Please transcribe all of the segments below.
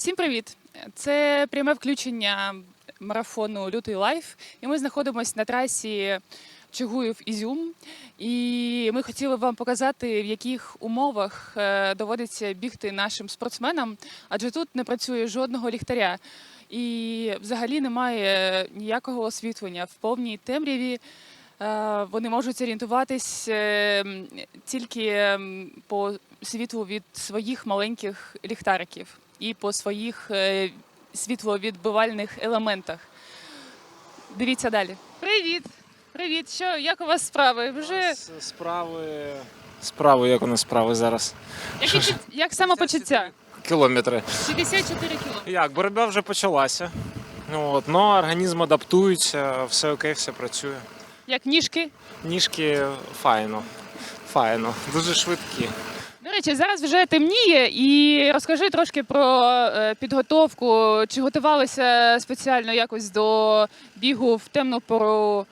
Всім привіт! Це пряме включення марафону Лютий Лайф. І ми знаходимося на трасі Чугуїв Ізюм. І ми хотіли вам показати, в яких умовах е, доводиться бігти нашим спортсменам, адже тут не працює жодного ліхтаря. І взагалі немає ніякого освітлення в повній темряві. Е, Вони можуть орієнтуватись е, тільки по світлу від своїх маленьких ліхтариків і по своїх е, світловідбивальних елементах. Дивіться далі. Привіт! Привіт! Що, як у вас справи? Вже Справи. Справи, як у нас справи зараз? які, чут- як самопочуття? Кілометри. 64 кіло. Як, боротьба вже почалася. Ну, от, но організм адаптується, все окей, все працює. Як ніжки? Ніжки файно. Файно. Дуже швидкі. Речі, зараз вже темніє, і розкажи трошки про е, підготовку. Чи готувалися спеціально якось до бігу в темну пору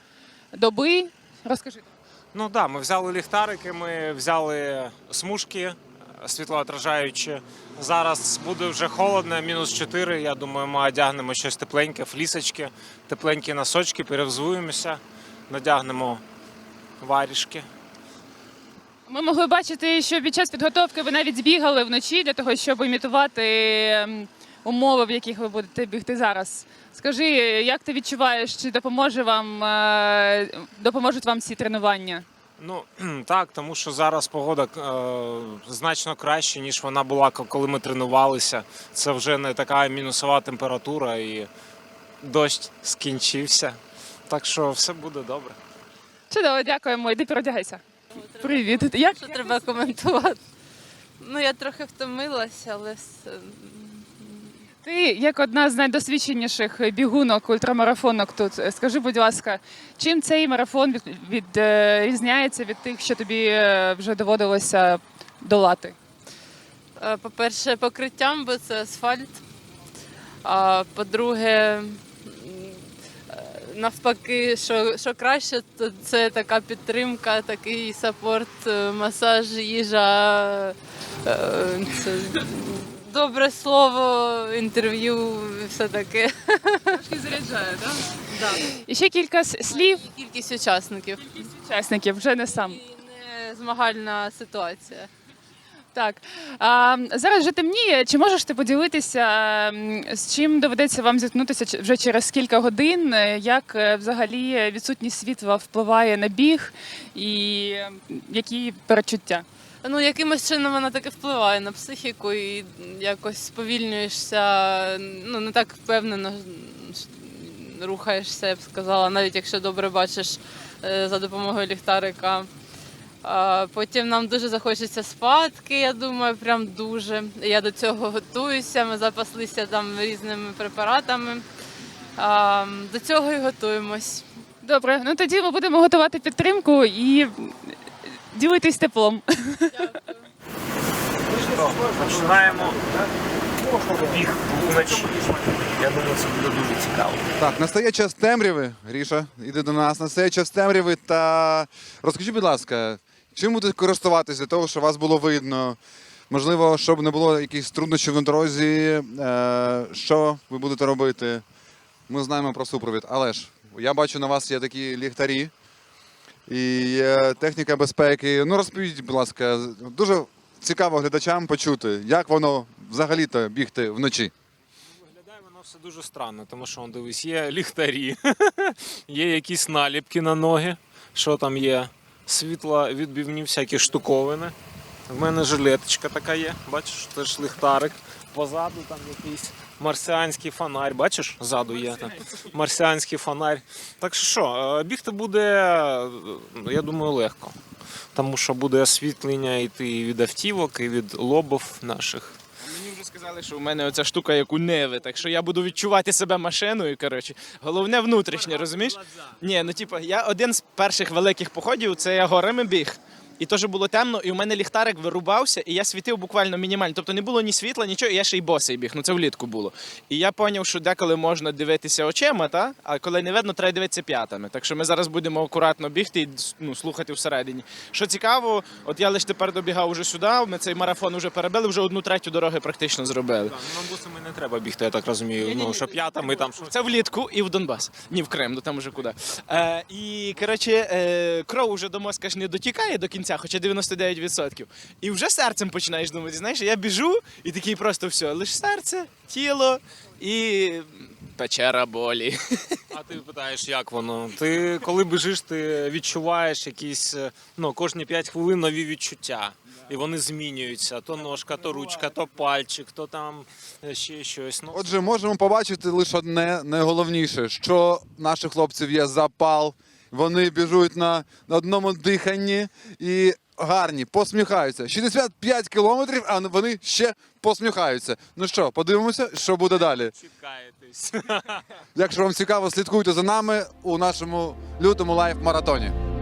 доби? Розкажи. Ну так, да, ми взяли ліхтарики, ми взяли смужки світлоотражаючі. Зараз буде вже холодно, мінус 4. Я думаю, ми одягнемо щось тепленьке, флісочки, тепленькі носочки, перевзуємося, надягнемо варішки. Ми могли бачити, що під час підготовки ви навіть збігали вночі для того, щоб імітувати ем, умови, в яких ви будете бігти зараз. Скажи, як ти відчуваєш, чи допоможе вам е, допоможуть вам ці тренування? Ну так, тому що зараз погода е, значно краще, ніж вона була, коли ми тренувалися. Це вже не така мінусова температура і дощ скінчився. Так що все буде добре. Чудово, дякуємо. Йди переодягайся. Привіт. Як Що треба коментувати? Ну, я трохи втомилася, але ти, як одна з найдосвідченіших бігунок ультрамарафонок тут, скажи, будь ласка, чим цей марафон від, відрізняється від тих, що тобі е, вже доводилося долати? е, по-перше, покриттям, бо це асфальт. А по-друге, е, навпаки, що, що краще, то це така підтримка, такий сапорт, е, масаж, їжа. е, Це добре слово, інтерв'ю, все таке. Трошки заряджає, так? Да. І ще кілька слів Кількість учасників. Кількість учасників, вже не сам. І не змагальна ситуація. Так а, зараз вже темніє. Чи можеш ти поділитися, з чим доведеться вам зіткнутися вже через кілька годин? Е, Як е, взагалі відсутність світла впливає на біг, і які перечуття? Ну, якимось чином вона таки впливає на психіку і якось сповільнюєшся, ну не так впевнено рухаєшся, я б сказала, навіть якщо добре бачиш е, за допомогою ліхтарика. Потім нам дуже захочеться спадки, я думаю, прям дуже. Я до цього готуюся. Ми запаслися там різними препаратами. До цього і готуємось. Добре, ну тоді ми будемо готувати підтримку і ділитись теплом. Починаємо біг вночі. Я думаю, це буде дуже цікаво. Так, настає час темряви. Ріша, іди до нас. Настає час темряви. Та розкажіть, будь ласка, чим будете користуватись для того, щоб вас було видно? Можливо, щоб не було якихось труднощів на дорозі. Е, що ви будете робити? Ми знаємо про супровід. Але ж я бачу, на вас є такі ліхтарі і техніка безпеки. Ну, розповідь, будь ласка, дуже цікаво глядачам почути, як воно взагалі-то бігти вночі. Все дуже странно, тому що он, дивись, є ліхтарі, є якісь наліпки на ноги. Що там є? Світла відбивні всякі штуковини. В мене жилеточка така є, бачиш, теж ліхтарик. Позаду там якийсь марсіанський фонарь. Бачиш, ззаду є там марсіанський фонарь. Так що що, е, бігти буде, е, я думаю, легко. Тому що буде освітлення йти і від автівок, і від лобів наших. Сказали, що у мене оця штука як у Неви, так що я буду відчувати себе машиною. Коротше, головне внутрішнє, розумієш? Ні, ну типу, я один з перших великих походів це я горами біг. І теж було темно, і у мене ліхтарик вирубався, і я світив буквально мінімально. Тобто не було ні світла, нічого, і я ще й босий біг. Ну це влітку було. І я зрозумів, що деколи можна дивитися очима, та? а коли не видно, треба дивитися п'ятами. Так що ми зараз будемо акуратно бігти і ну, слухати всередині. Що цікаво, от я лише тепер добігав уже сюди, ми цей марафон вже перебили, вже одну третю дороги практично зробили. Так, ну, бусами не треба бігти, я так розумію. Ну, що п'ятами там щось. Це влітку і в Донбас. Ні, в Крим, ну там уже куди. Е, і коротше, е, кров уже до мозка ж не дотікає до кінця, хоча 99%. І вже серцем починаєш думати. Знаєш, я біжу і такий просто все. Лише серце, тіло і печера болі. А ти питаєш, як воно? Ти коли біжиш, ти відчуваєш якісь е, ну, кожні 5 хвилин нові відчуття. І вони змінюються: то ножка, то ручка, то пальчик, то там е, ще щось. Ну, Отже, можемо побачити лише одне найголовніше, що наших хлопців є запал, вони біжуть на, на одному диханні і гарні, посміхаються. 65 кілометрів, а вони ще посміхаються. Ну що, подивимося, що буде далі. чекаєтесь. Якщо вам цікаво, слідкуйте за нами у нашому лютому лайв-маратоні.